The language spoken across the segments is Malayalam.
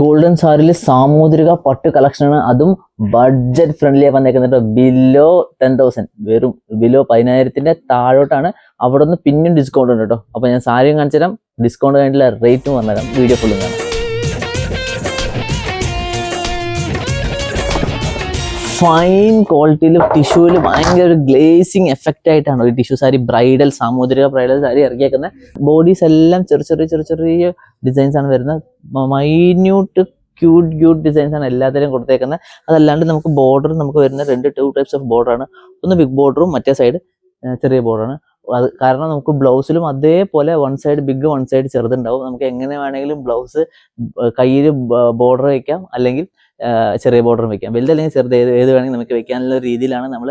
ഗോൾഡൻ സാരിയിൽ സാമൂതിരിക പട്ട് കളക്ഷനാണ് അതും ബഡ്ജറ്റ് ഫ്രണ്ട്ലി വന്നേക്കുന്നത് ബിലോ ടെൻ തൗസൻഡ് വെറും ബിലോ പതിനായിരത്തിന്റെ താഴോട്ടാണ്. അവിടെ നിന്ന് പിന്നെയും ഡിസ്കൗണ്ട് ഉണ്ട് കേട്ടോ അപ്പൊ ഞാൻ സാരിയും കാണിച്ചു തരാം ഡിസ്കൗണ്ട് കഴിഞ്ഞിട്ടുള്ള റേറ്റും പറഞ്ഞുതരാം വീഡിയോ ഫുള്ളും കാണാം. ഫൈൻ ക്വാളിറ്റിയിലും ടിഷ്യൂവിൽ ഭയങ്കര ഒരു ഗ്ലേസിങ് എഫക്റ്റ് ആയിട്ടാണ് ഒരു tissue sari bridal Samudrika bridal sari ഇറക്കിയേക്കുന്നത് bodies എല്ലാം ചെറിയ ചെറിയ ചെറിയ ചെറിയ ഡിസൈൻസ് ആണ് വരുന്നത്. മൈന്യൂട്ട് ക്യൂട്ട് ക്യൂട്ട് ഡിസൈൻസ് ആണ് എല്ലാത്തിലും കൊടുത്തേക്കുന്നത് അതല്ലാണ്ട് നമുക്ക് ബോർഡർ നമുക്ക് വരുന്ന രണ്ട് ടു ടൈപ്സ് ഓഫ് ബോർഡർ ആണ്. ഒന്ന് ബിഗ് ബോർഡറും മറ്റേ സൈഡ് ചെറിയ ബോർഡറാണ് അത് കാരണം നമുക്ക് ബ്ലൗസിലും അതേപോലെ one side big one side ചെറുതുണ്ടാവും. നമുക്ക് എങ്ങനെ വേണമെങ്കിലും ബ്ലൗസ് കയ്യിൽ ബോർഡർ വയ്ക്കാം അല്ലെങ്കിൽ ചെറിയ ബോർഡർ വയ്ക്കാം വലുതല്ലെങ്കിൽ ചെറുത് ഏത് ഏത് വേണമെങ്കിൽ നമുക്ക് വെക്കാനുള്ള രീതിയിലാണ് നമ്മൾ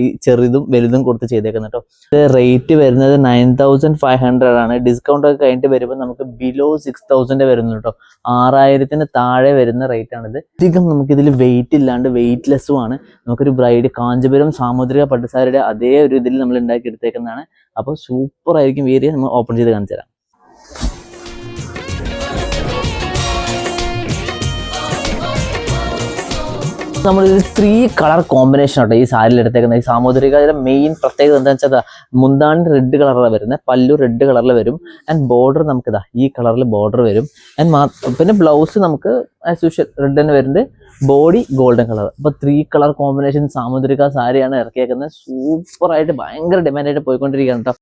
ഈ ചെറുതും വലുതും കൊടുത്ത് ചെയ്തേക്കുന്നത് കേട്ടോ ഇത് റേറ്റ് വരുന്നത് നയൻ തൗസൻഡ് ഫൈവ് ഹൺഡ്രഡ് ആണ്. ഡിസ്കൗണ്ട് ഒക്കെ കഴിഞ്ഞിട്ട് വരുമ്പോൾ നമുക്ക് ബിലോ സിക്സ് തൗസൻഡ് വരുന്നു കേട്ടോ ആറായിരത്തിന് താഴെ വരുന്ന റേറ്റ് ആണിത്. അധികം നമുക്ക് ഇതിൽ വെയിറ്റ് ഇല്ലാണ്ട് വെയിറ്റ്ലെസ്സും ആണ്. നമുക്കൊരു ബ്രൈഡ് കാഞ്ചീപുരം സാമുദ്രിക പട്ടുസാരിയുടെ അതേ ഒരു ഇതിൽ നമ്മൾ ഉണ്ടാക്കി എടുത്തേക്കുന്നതാണ് അപ്പോൾ സൂപ്പർ ആയിരിക്കും വേരിയ നമ്മൾ ഓപ്പൺ ചെയ്ത് കാണിച്ചു തരാം നമ്മൾ ത്രീ കളർ കോമ്പിനേഷൻ ആട്ടോ ഈ സാരിയിൽ എടുത്തേക്കുന്നത് ഈ സാമൂതിരികയുടെ മെയിൻ പ്രത്യേകത എന്താണെന്ന് വെച്ചാൽ മുന്താണി റെഡ് കളറിലാണ് വരുന്നത് പല്ലു റെഡ് കളറിൽ വരും ആൻഡ് ബോർഡർ നമുക്ക് ഇതാ ഈ കളറിൽ ബോർഡർ വരും. ആൻഡ് പിന്നെ ബ്ലൗസ് നമുക്ക് ആസ് യൂഷ്വൽ റെഡ് തന്നെ വരുന്നത് ബോഡി ഗോൾഡൻ കളർ അപ്പൊ ത്രീ കളർ കോമ്പിനേഷൻ സാമുദ്രിക സാരിയാണ് ഇറക്കിയേക്കുന്നത് സൂപ്പറായിട്ട് ഭയങ്കര ഡിമാൻഡായിട്ട് പോയിക്കൊണ്ടിരിക്കുകയാണ് കേട്ടോ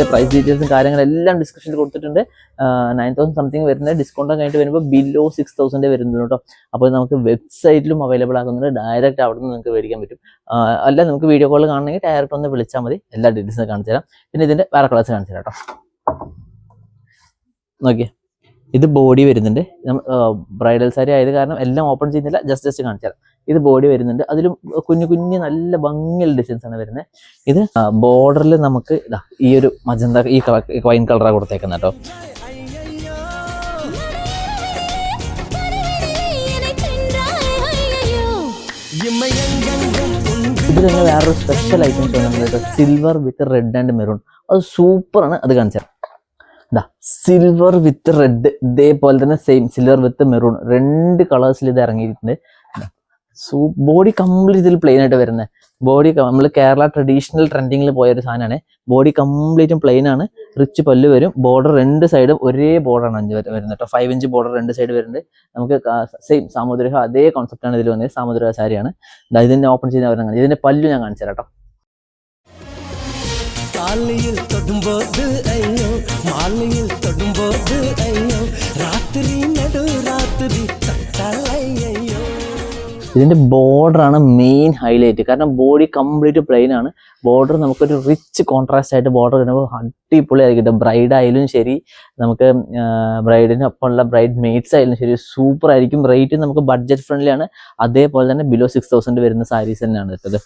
അതിന്റെ പ്രൈസ് ഡീറ്റെയിൽസും കാര്യങ്ങളെല്ലാം ഡിസ്ക്രിപ്ഷനിൽ കൊടുത്തിട്ടുണ്ട്. നയൻ തൗസൻഡ് സംതിങ് വരുന്നത്. ഡിസ്കൗണ്ട് കഴിഞ്ഞിട്ട് വരുമ്പോൾ ബിലോ സിക്സ് തൗസൻഡ് വരുന്നുണ്ട് കേട്ടോ. അപ്പോൾ നമുക്ക് വെബ്സൈറ്റിലും അവൈലബിൾ ആക്കുന്നുണ്ട്. ഡയറക്റ്റ് അവിടെ നിന്ന് നിങ്ങൾക്ക് മേടിക്കാൻ പറ്റും. അല്ല നമുക്ക് വീഡിയോ കോൾ കാണണമെങ്കിൽ ഡയറക്റ്റ് ഒന്ന് വിളിച്ചാൽ മതി. എല്ലാ ഡീറ്റെയിൽസും കാണിച്ചു തരാം. പിന്നെ ഇതിന്റെ വേറെ കളേഴ്സ് കാണിച്ചു തരാം കേട്ടോ. നോക്കിയ. ഇത് ബോഡി വരുന്നുണ്ട്. ബ്രൈഡൽ സാരി ആയത് കാരണം എല്ലാം ഓപ്പൺ ചെയ്യുന്നില്ല. ജസ്റ്റ് ജസ്റ്റ് കാണിച്ചു തരാം. ഇത് ബോഡി വരുന്നുണ്ട്. അതിലും കുഞ്ഞു കുഞ്ഞു നല്ല ഭംഗിയുള്ള ഡിസൈൻസ് ആണ് വരുന്നത്. ഇത് ബോർഡറിൽ നമുക്ക് ഇതാ ഈ ഒരു മജന്ത ഈ കളർ വൈൻ കളറാണ് കൊടുത്തേക്കുന്നത് കേട്ടോ ഇത് തന്നെ വേറൊരു സ്പെഷ്യൽ ഐറ്റംസ് വന്നിട്ടുണ്ട് silver with red and maroon അത് സൂപ്പർ ആണ് അത് കാണിച്ചത്. ഇതാ സിൽവർ വിത്ത് റെഡ് ഇതേപോലെ തന്നെ സെയിം സിൽവർ വിത്ത് മെറൂൺ രണ്ട് കളേഴ്സിൽ ഇത് ഇറങ്ങിയിട്ടുണ്ട്. സൂ ബോഡി കംപ്ലീറ്റ് ഇതിൽ പ്ലെയിൻ ആയിട്ട് വരുന്നത് ബോഡി നമ്മൾ കേരള ട്രഡീഷണൽ ട്രെൻഡിങ്ങിൽ പോയ ഒരു സാധനമാണ് ബോഡി കംപ്ലീറ്റും പ്ലെയിൻ ആണ് റിച്ച് പല്ല് വരും ബോർഡർ രണ്ട് സൈഡും ഒരേ ബോർഡറാണ് അഞ്ച് വരുന്നത് കേട്ടോ ഫൈവ് ഇഞ്ച് ബോർഡർ രണ്ട് സൈഡ് വരുന്നുണ്ട് നമുക്ക് സെയിം സാമുദ്രിക അതേ കോൺസെപ്റ്റ് ആണ് ഇതിൽ വന്നത് സാമുദ്രിക സാരിയാണ് ദാ ഇതിന്റെ ഓപ്പൺ ചെയ്യുന്ന അവരെ ഇതിന്റെ പല്ലു ഞാൻ കാണിച്ചു തരാം കേട്ടോ காலையில் தொடும்போது ஐயோ மாலையில் தொடும்போது ஐயோ ராத்திரி நடு ராத்திரி தட்டலை ஐயோ ഇതിന്റെ ബോർഡറാണ് മെയിൻ ഹൈലൈറ്റ് കാരണം ബോഡി കംപ്ലീറ്റ് പ്ലെയിൻ ആണ്. ബോർഡർ നമുക്കൊരു റിച്ച് കോൺട്രാസ്റ്റ് ആയിട്ട് ബോർഡർ കിട്ടുമ്പോൾ അടിപൊളിയായിരിക്കും കിട്ടും ബ്രൈഡ് ആയാലും ശരി നമുക്ക് ബ്രൈഡിന് ഒപ്പമുള്ള ബ്രൈഡ് മെയ്റ്റ്സ് ആയാലും ശരി സൂപ്പർ ആയിരിക്കും. റേറ്റ് നമുക്ക് ബഡ്ജറ്റ് ഫ്രണ്ട്ലി ആണ്. അതേപോലെ തന്നെ ബിലോ സിക്സ് തൗസൻഡ് വരുന്ന സാരീസ് തന്നെയാണ് ഇട്ടത്